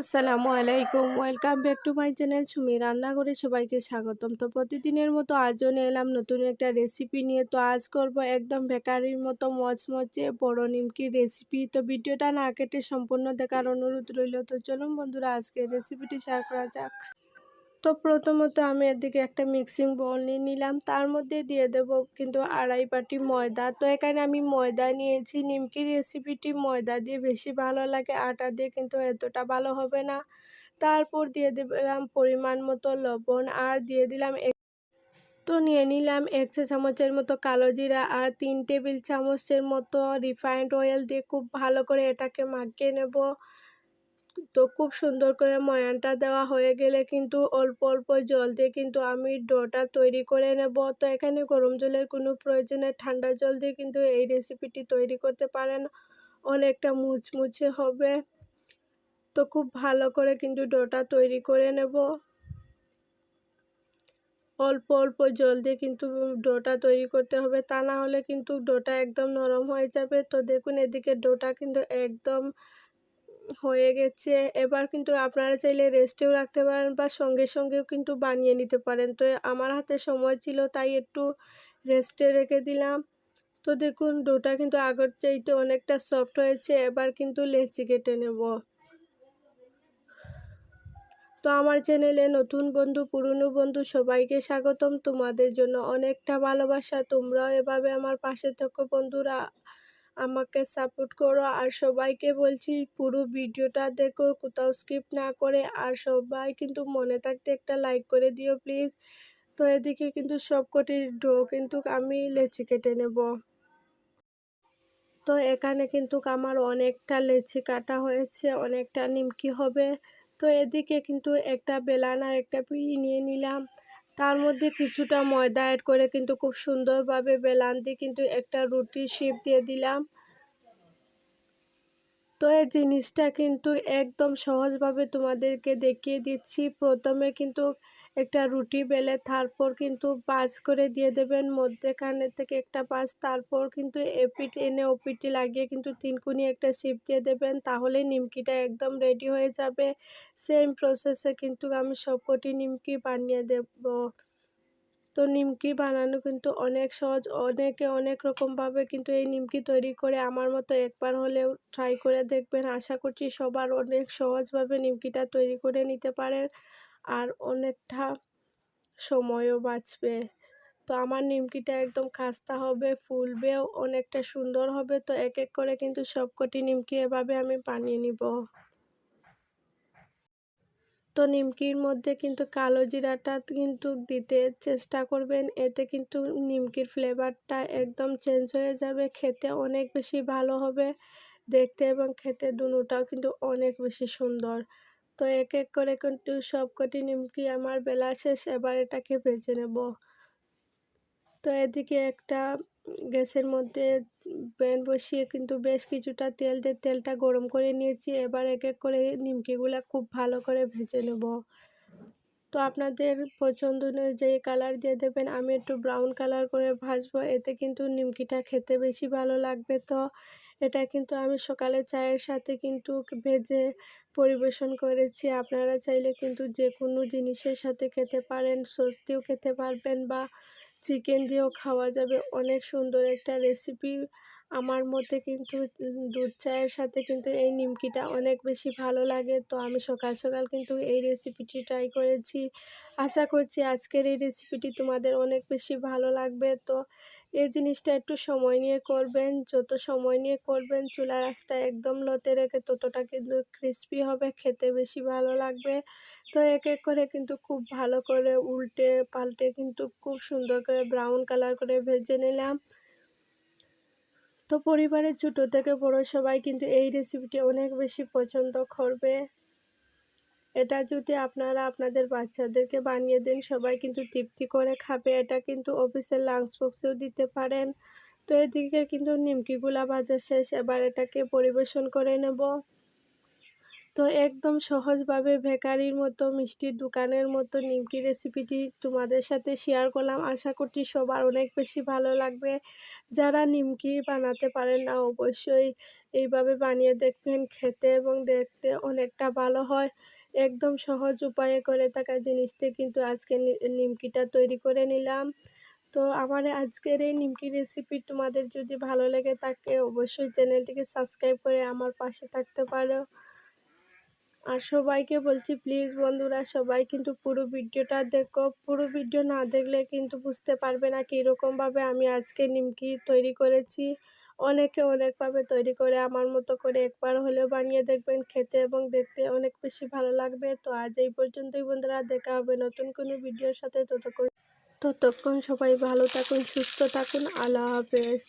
আসসালামু আলাইকুম। Welcome back to my channel Sumi রান্নাঘরে সবাইকে স্বাগতম। তো প্রতিদিনের মতো আজও এলাম নতুন একটা রেসিপি নিয়ে। তো আজ করব একদম বেকারির মতো মচমচে বড় নিমকি রেসিপি তো ভিডিওটা না কেটে সম্পূর্ণ দেখার অনুরোধ রইল। তো চলুন বন্ধুরা আজকে রেসিপিটি শেয়ার করা যাক। তো প্রথমত আমি এদিকে একটা মিক্সিং বল নিয়ে নিলাম। তার মধ্যে দিয়ে দেব কিন্তু আড়াই বাটি ময়দা। তো এখানে আমি ময়দা নিয়েছি। নিমকির রেসিপিটি ময়দা দিয়ে বেশি ভালো লাগে, আটা দিয়ে কিন্তু এতটা ভালো হবে না। তারপর দিয়ে দিলাম পরিমাণ মতো লবণ আর দিয়ে দিলাম তো নিয়ে নিলাম এক চা চামচের মতো কালো জিরা আর তিন টেবিল চামচের মতো রিফাইন্ড অয়েল দিয়ে খুব ভালো করে এটাকে মাখিয়ে নেব। তো খুব সুন্দর করে ময়ানটা দেওয়া হয়ে গেলে কিন্তু অল্প অল্প জল দিয়ে কিন্তু আমি ডোটা তৈরি করে নেব। তো এখানে গরম জলের কোনো প্রয়োজনে ঠান্ডা জল দিয়ে কিন্তু এই রেসিপিটি তৈরি করতে পারেন। অনেকটা মুচমুচে হবে। তো খুব ভালো করে কিন্তু ডোটা তৈরি করে নেব। অল্প অল্প জল দিয়ে কিন্তু ডোটা তৈরি করতে হবে, তা না হলে কিন্তু ডোটা একদম নরম হয়ে যাবে। তো দেখুন, এদিকে ডোটা কিন্তু একদম হয়ে গেছে। এবার কিন্তু আপনারা চাইলে রেস্টেও রাখতে পারেন বা সঙ্গে সঙ্গেও কিন্তু বানিয়ে নিতে পারেন। তো আমার হাতে সময় ছিল, তাই একটু রেস্টে রেখে দিলাম। তো দেখুন, ডোটা কিন্তু আগের চাইতে অনেকটা সফট হয়েছে, এবার কিন্তু লেচি কেটে নেব। তো আমার চ্যানেলে নতুন বন্ধু, পুরনো বন্ধু সবাইকে স্বাগতম। তোমাদের জন্য অনেকটা ভালোবাসা। তোমরাও এভাবে আমার পাশে থাকো বন্ধুরা। আমাকে সাপোর্ট করো। আর সবাইকে বলছি, পুরো ভিডিওটা দেখো, কোথাও স্কিপ না করে। আর সবাই কিন্তু মনে থাকতে একটা লাইক করে দিও প্লিজ তো এদিকে কিন্তু সবকটির ডো কিন্তু আমি লেচি কেটে নেব। তো এখানে কিন্তু আমার অনেকটা লেচি কাটা হয়েছে, অনেকটা নিমকি হবে। তো এদিকে কিন্তু একটা বেলান আর একটা পিড়ি নিয়ে নিলাম। তার মধ্যে কিছুটা ময়দা অ্যাড করে কিন্তু খুব সুন্দরভাবে বেলান দিয়ে কিন্তু একটা রুটি শিপ দিয়ে দিলাম। তো এই জিনিসটা কিন্তু একদম সহজভাবে তোমাদেরকে দেখিয়ে দিচ্ছি। প্রথমে কিন্তু একটা রুটি বেলে তারপর কিন্তু পাঁচ করে দিয়ে দেবেন। মধ্যেখানে থেকে একটা পাঁচ তারপর কিন্তু এপিট এনে ওপিটি লাগিয়ে কিন্তু তিনকুনি একটা শিপ দিয়ে দেবেন। তাহলে নিমকিটা একদম রেডি হয়ে যাবে। সেম প্রসেসে কিন্তু আমি সবকটি নিমকি বানিয়ে দেব। তো নিমকি বানানো কিন্তু অনেক সহজ। অনেকে অনেক রকমভাবে কিন্তু এই নিমকি তৈরি করে আমার মতো একবার হলেও ট্রাই করে দেখবেন। আশা করছি সবার অনেক সহজভাবে নিমকিটা তৈরি করে নিতে পারেন। আর অনেকটা সময়ও বাঁচবে। তো আমার নিমকিটা একদম খাস্তা হবে, ফুলবেও, অনেকটা সুন্দর হবে। তো এক এক করে কিন্তু সবকটি নিমকি এভাবে আমি বানিয়ে নিব। তো নিমকির মধ্যে কিন্তু কালো জিরাটা কিন্তু দিতে চেষ্টা করবেন। এতে কিন্তু নিমকির ফ্লেভারটা একদম চেঞ্জ হয়ে যাবে, খেতে অনেক বেশি ভালো হবে। দেখতে এবং খেতে দুটাও কিন্তু অনেক বেশি সুন্দর। তো এক এক করে কিন্তু সবকটি নিমকি আমার বেলা শেষ, এবার এটাকে ভেজে নেব। তো এদিকে একটা গ্যাসের মধ্যে প্যান বসিয়ে কিন্তু বেশ কিছুটা তেল দিয়ে তেলটা গরম করে নিয়েছি। এবার এক এক করে নিমকিগুলো খুব ভালো করে ভেজে নেব। তো আপনাদের পছন্দ অনুযায়ী কালার দিয়ে দেবেন, আমি একটু ব্রাউন কালার করে ভাজবো, এতে কিন্তু নিমকিটা খেতে বেশি ভালো লাগবে তো। এটা কিন্তু আমি সকালে চায়ের সাথে কিন্তু ভেজে পরিবেশন করেছি। আপনারা চাইলে কিন্তু যে কোনো জিনিসের সাথে খেতে পারেন। সস্তিও খেতে পারবেন বা চিকেন দিয়েও খাওয়া যাবে। অনেক সুন্দর একটা রেসিপি আমার মতে কিন্তু দুধ চায়ের সাথে কিন্তু এই নিমকিটা অনেক বেশি ভালো লাগে। তো আমি সকাল সকাল কিন্তু এই রেসিপিটি ট্রাই করেছি। আশা করছি আজকের এই রেসিপিটি তোমাদের অনেক বেশি ভালো লাগবে। তো এই জিনিসটা একটু সময় নিয়ে করবেন। যত সময় নিয়ে করবেন চুলা রাসটা একদম লতে রেখে ততটা কিন্তু ক্রিস্পি হবে, খেতে বেশি ভালো লাগবে। তো এক এক করে কিন্তু খুব ভালো করে উল্টে পাল্টে কিন্তু খুব সুন্দর করে ব্রাউন কালার করে ভেজে নিলাম। তো পরিবারের ছোটো থেকে বড় সবাই কিন্তু এই রেসিপিটি অনেক বেশি পছন্দ করবে। এটা যদি আপনারা আপনাদের বাচ্চাদেরকে বানিয়ে দেন, সবাই কিন্তু তৃপ্তি করে খাবে। এটা কিন্তু অফিসের লাঞ্চ বক্সেও দিতে পারেন। তো এদিকে কিন্তু নিমকিগুলা ভাজা শেষ, এবার এটাকে পরিবেশন করে নেব। তো একদম সহজভাবে বেকারির মতো, মিষ্টির দোকানের মতো নিমকি রেসিপিটি তোমাদের সাথে শেয়ার করলাম। আশা করছি সবার অনেক বেশি ভালো লাগবে। যারা নিমকি বানাতে পারেন না, অবশ্যই এইভাবে বানিয়ে দেখবেন খেতে এবং দেখতে অনেকটা ভালো হয়। একদম সহজ উপায়ে করে থাকা জিনিসটি কিন্তু আজকে নিমকিটা তৈরি করে নিলাম। তো আমার আজকের এই নিমকি রেসিপি তোমাদের যদি ভালো লেগে থাকে, অবশ্যই চ্যানেলটিকে সাবস্ক্রাইব করে আমার পাশে থাকতে পারো। আর সবাইকে বলছি প্লিজ বন্ধুরা, সবাই কিন্তু পুরো ভিডিওটা দেখো। পুরো ভিডিও না দেখলে কিন্তু বুঝতে পারবে না কীরকমভাবে আমি আজকে নিমকি তৈরি করেছি। অনেকে অনেকভাবে তৈরি করে আমার মতো করে একবার হলেও বানিয়ে দেখবেন, খেতে এবং দেখতে অনেক বেশি ভালো লাগবে। তো আজ এই পর্যন্তই বন্ধুরা, দেখা হবে নতুন কোনো ভিডিওর সাথে। ততক্ষণ ততক্ষণ সবাই ভালো থাকুন, সুস্থ থাকুন। আল্লাহ হাফেজ।